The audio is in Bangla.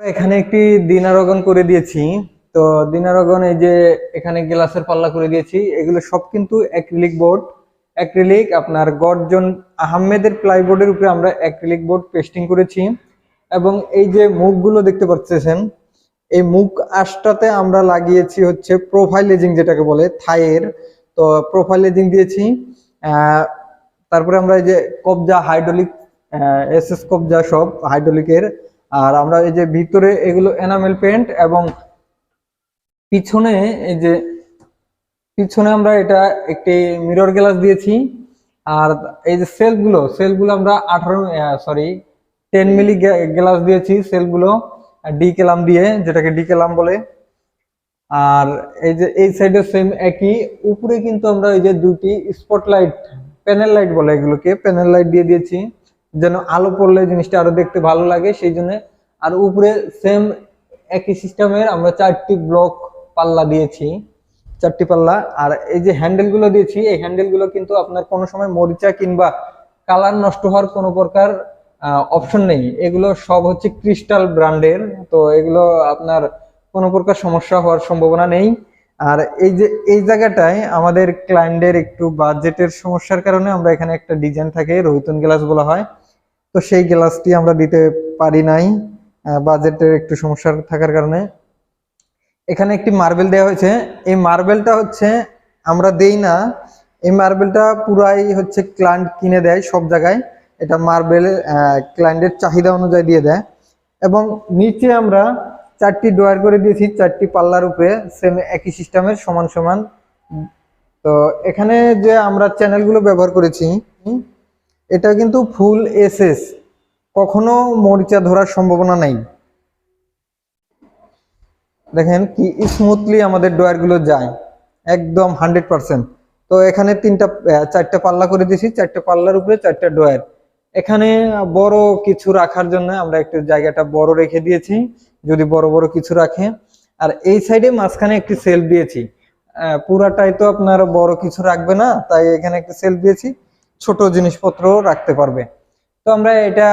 এখানে একটি দিনারগন করে দিয়েছি। তো দিনারগন এই যে এখানে গ্লাসের পাল্লা করে দিয়েছি, এগুলো সব কিন্তু অ্যাক্রিলিক বোর্ড। অ্যাক্রিলিক আপনার গর্জন আহমেদের প্লাইবোর্ডের উপরে আমরা অ্যাক্রিলিক বোর্ড পেস্টিং করেছি। এবং এই যে মুখগুলো দেখতে পাচ্ছেন, এই মুখ আশটাতে আমরা লাগিয়েছি হচ্ছে প্রোফাইল এজিং যেটাকে বলে, থাইয়ের। তো প্রোফাইল এজিং দিয়েছি। তারপরে আমরা এই যে কবজা, হাইড্রোলিক এস এস কবজা সব হাইড্রোলিকের আর আমরা এই যে ভিতরে এগুলো এনামেল পেন্ট এবং পিছনে এই যে, পিছনে আমরা এটা একটি মিরর গ্লাস দিয়েছি। আর এই যে সেলগুলো সেলগুলো আমরা আঠারো সরি টেন মিলি গ্লাস দিয়েছি সেলগুলো ডি কেলাম দিয়ে, যেটাকে ডি কেলাম বলে। আর এই যে এই সাইডে সেম একই, উপরে কিন্তু আমরা এই যে দুটি স্পটলাইট প্যানেল লাইট বলে এগুলোকে প্যানেল লাইট দিয়ে দিয়েছি। যেন আলো পড়লে জিনিসটা আরও দেখতে ভালো লাগে, সেই জন্য আর উপরে সেম একই সিস্টেমের আমরা চারটি ব্লক পাল্লা দিয়েছি, চারটি পাল্লা। আর এই যে হ্যান্ডেলগুলো দিয়েছি, এই হ্যান্ডেলগুলো কিন্তু আপনার কোনো সময় মরিচা কিংবা কালার নষ্ট হওয়ার কোনো প্রকার অপশন নেই। এগুলো সব হচ্ছে ক্রিস্টাল ব্র্যান্ডের তো এগুলো আপনার কোনো প্রকার সমস্যা হওয়ার সম্ভাবনা নেই। আর এই যে, এই জায়গাটায় আমাদের ক্লায়েন্টের একটু বাজেটের সমস্যার কারণে আমরা এখানে একটা ডিজাইন থাকে, রোহিতন গ্লাস বলা হয়। তো সেই গ্লাসটি আমরা দিতে পারি নাই বাজেটের একটু সমস্যা থাকার কারণে। এখানে একটি মার্বেল দেওয়া হয়েছে। এই মার্বেলটা হচ্ছে, আমরা দেই না। এই মার্বেলটা পুরাই হচ্ছে ক্লায়েন্ট কিনে দেয় সব জায়গায়। এটা মার্বেল ক্লায়েন্টের চাহিদা অনুযায়ী দিয়ে দেয়। এবং নিচে আমরা চারটি ড্রয়ার করে দিয়েছি, চারটি পাল্লার উপরে সেম একই সিস্টেমের সমান সমান। তো এখানে যে আমরা চ্যানেলগুলো ব্যবহার করেছি এটা কিন্তু ফুল এসএস। কখনো মরিচা ধরার সম্ভাবনা নেই। দেখেন কি স্মুথলি আমাদের ড্রয়ারগুলো যায়। একদম হান্ড্রেড পার্সেন্ট। তো এখানে তিনটা চারটা পাল্লা করে দিয়েছি। চারটা পাল্লার উপরে চারটা ড্রয়ার। এখানে বড় কিছু রাখার জন্য আমরা একটু জায়গাটা বড় রেখে দিয়েছি। যদি বড় বড় কিছু রাখে। আর এই সাইডে মাঝখানে একটি সেলফ দিয়েছি। পুরাটাই তো আপনার বড় কিছু রাখবে না। তাই এখানে একটা সেলফ দিয়েছি। ছোট জিনিসপত্র রাখতে পারবে। তো আমরা এটা